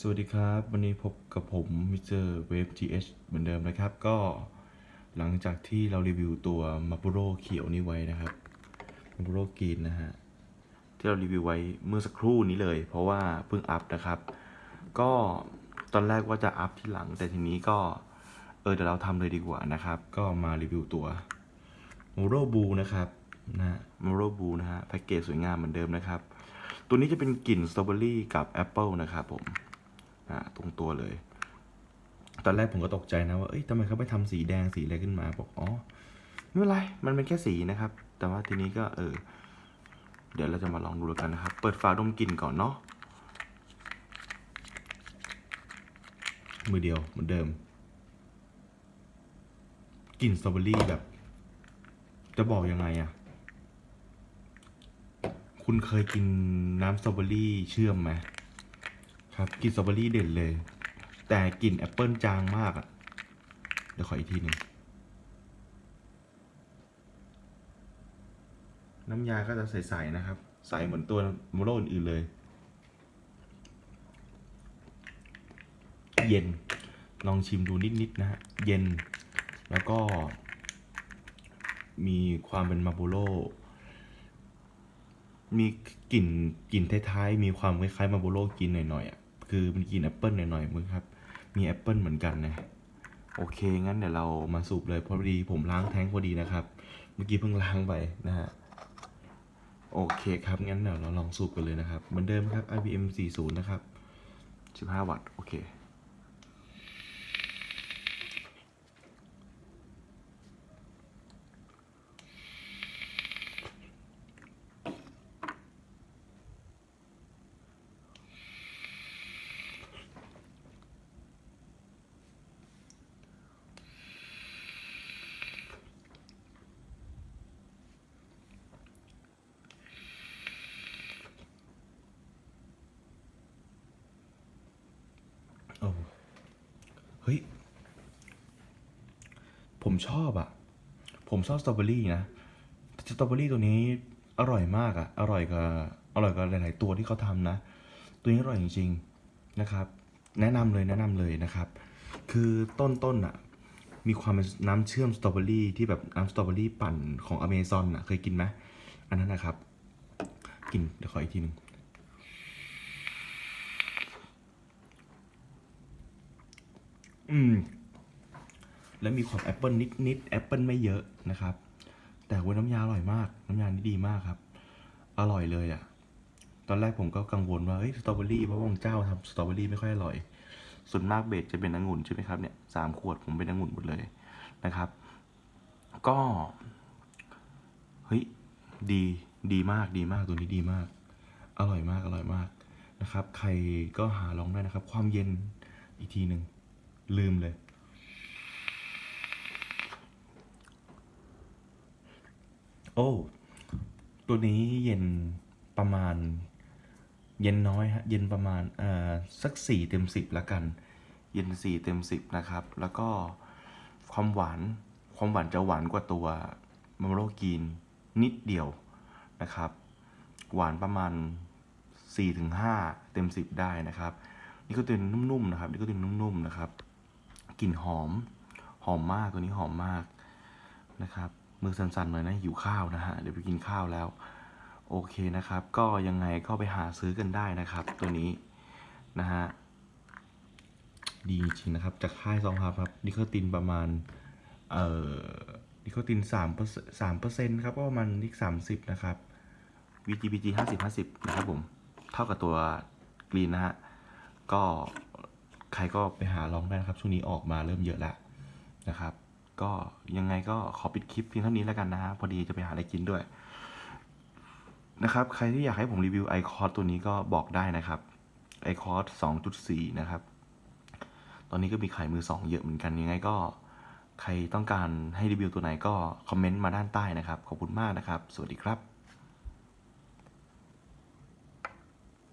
สวัสดีครับ วันนี้พบกับผมมิสเตอร์เวฟ GH เหมือนเดิมนะครับ ก็หลังจากที่เรารีวิวตัวมาปุโรเขียวนี้ไว้นะครับมาปุโรกรีนนะฮะ ที่เรารีวิวไว้เมื่อสักครู่นี้เลย เพราะว่าเพิ่งอัพนะครับ ก็ตอนแรกว่าจะอัพที่หลัง แต่ทีนี้ก็เออเดี๋ยวเราทำเลยดีกว่านะครับ ก็มารีวิวตัวมูโรบูนะครับนะมูโรบูนะฮะแพ็กเกจสวยงามเหมือนเดิมนะครับ ตัวนี้จะเป็นกลิ่นสตรอเบอรี่กับแอปเปิลนะครับผม อ่าตรงตัวเลย ตอนแรกผมก็ตกใจนะว่าเอ้ยทำไมเขาไปทำสีแดงสีอะไรขึ้นมาบอกอ๋อไม่เป็นไรมันเป็นแค่สีนะครับ แต่ว่าทีนี้ก็เออ เดี๋ยวเราจะมาลองดูกันนะครับ เปิดฝาดมกลิ่นก่อนเนาะมือเดียวเหมือนเดิมกลิ่นสตรอเบอรี่แบบ จะบอกยังไงอะคุณเคยกินน้ำสตรอเบอรี่เชื่อมไหม ครับกลิ่นสตรอเบอรี่เด่นเลย แต่กลิ่นแอปเปิลจางมากอะเดี๋ยวขออีกทีหนึ่งน้ำยาก็จะใสๆนะครับ ใสเหมือนตัวโมโรอื่นๆเลย เย็น ลองชิมดูนิดๆนะฮะ เย็น แล้วก็ มีความเป็นมาโบโรมีกลิ่นกลิ่นท้ายๆ มีความคล้ายๆมาโบโรกินหน่อยๆอะ คือมันกินแอปเปิลหน่อยๆมึงครับ มีแอปเปิลเหมือนกันนะ โอเค งั้นเดี๋ยวเรามาสูบเลยเพราะพอดีผมล้างแท้งพอดีนะครับ เมื่อกี้เพิ่งล้างไปนะฮะ โอเคครับ งั้นเดี๋ยวเราลองสูบกันเลยนะครับ เหมือนเดิมครับ IBM 40 นะครับ 15 วัตต์ โอเค โอ้ เฮ้ย ผมชอบอะผมชอบสตรอเบอรี่นะสตรอเบอรี่ตัวนี้อร่อยมากอะอร่อยกว่าอร่อยกว่าหลาย ๆ ตัวที่เขาทำนะ ตัวนี้อร่อยจริง ๆ นะครับ แนะนำเลยแนะนำเลยนะครับ คือต้นต้นอะมีความเป็นน้ำเชื่อมสตรอเบอรี่ที่แบบน้ำสตรอเบอรี่ปั่นของอเมซอนอะ เคยกินไหมอันนั้นนะครับ กินเดี๋ยวขออีกทีหนึ่ง อืม แล้วมีความแอปเปิลนิดนิดแอปเปิลไม่เยอะนะครับ แต่ว่าน้ำยาอร่อยมาก น้ำยานี่ดีมากครับ อร่อยเลยอะ่ะ ตอนแรกผมก็กังวลว่าเฮ้ยสตรอเบอรี่เพราะว่าบางเจ้าทำสตรอเบอรี่ไม่ค่อยอร่อย ส่วนมากเบสจะเป็นองุ่นใช่ไหมครับเนี่ยสามขวดผมเป็นองุ่นหมดเลยนะครับ ก็เฮ้ยดีดีมากดีมากตัวนี้ดีมาก อร่อยมากอร่อยมากนะครับ ใครก็หาลองได้นะครับ ความเย็นอีกทีหนึ่ง ลืมเลย โอ้ ตัวนี้เย็นประมาณ เย็นน้อยฮะ เย็นประมาณเอ่อสักสี่เต็มสิบละกัน เย็นสี่เต็มสิบนะครับ แล้วก็ความหวาน ความหวานจะหวานกว่าตัวมาโรกีนนิดเดียวนะครับ หวานประมาณ4-5ถึงเต็ม 10 ได้นะครับ นี่ก็เป็นนุ่มๆนะครับ นี่ก็เป็นนุ่มๆนะครับ กลิ่นหอม หอมมากตัวนี้หอมมากนะครับ มือสั่นๆหน่อยนะหิวข้าวนะฮะเดี๋ยวไปกินข้าวแล้ว โอเคนะครับ ก็ยังไงก็ไปหาซื้อกันได้นะครับ ตัวนี้นะฮะดีจริงนะครับ จากค่ายซองครับครับนิโคตินประมาณเอ่อนิโคติน3เปอร์สามเปอร์เซ็นต์ครับก็ประมาณนิกสามสิบนะครับ VGBG ห้าสิบห้าสิบนะครับผม เท่ากับตัวกรีนนะฮะ ก็ ใครก็ไปหาลองได้นะครับ ช่วงนี้ออกมาเริ่มเยอะแล้วนะครับ ก็ยังไงก็ขอปิดคลิปเพียงเท่านี้แล้วกันนะฮะพอดีจะไปหาอะไรกินด้วยนะครับ ใครที่อยากให้ผมรีวิวไอคอร์ตัวนี้ก็บอกได้นะครับไอคอร์สองจุดสี่นะครับ ตอนนี้ก็มีขายมือสองเยอะเหมือนกันยังไงก็ใครต้องการให้รีวิวตัวไหนก็คอมเมนต์มาด้านใต้นะครับ ขอบคุณมากนะครับ สวัสดีครับ